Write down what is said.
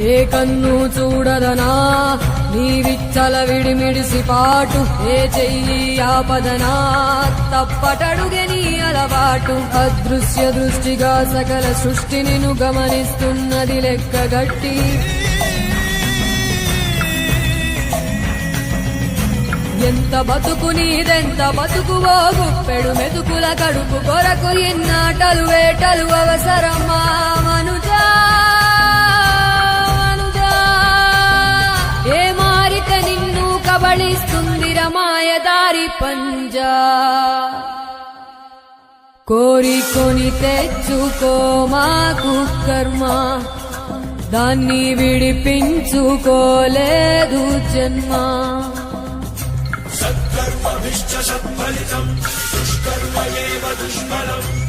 ఏ కన్ను చూడదనా? నీవిచ్చల విడిమిడిసి పాటు ఏ చెయ్యి ఆపదనా? తప్పటడుగే నీ అలవాటు. అదృశ్య దృష్టిగా సకల సృష్టిని ను గమనిస్తున్నది లెక్కగట్టి ఎంత బతుకు నీదెంత బతుకువో గుప్పెడు మెతుకుల కడుపు కొరకు ఇన్నాటలు వేటలు అవసరం కబళిస్తుంది రమాయదారి పంజా. కోరికొని తెచ్చుకో మాకు కర్మ దాన్ని విడిపించుకోలేదు జన్మ. సత్కర్మ సత్కర్మభిశ్చ సత్ఫలితం దుష్కర్మ ఏవ దుష్ఫలం.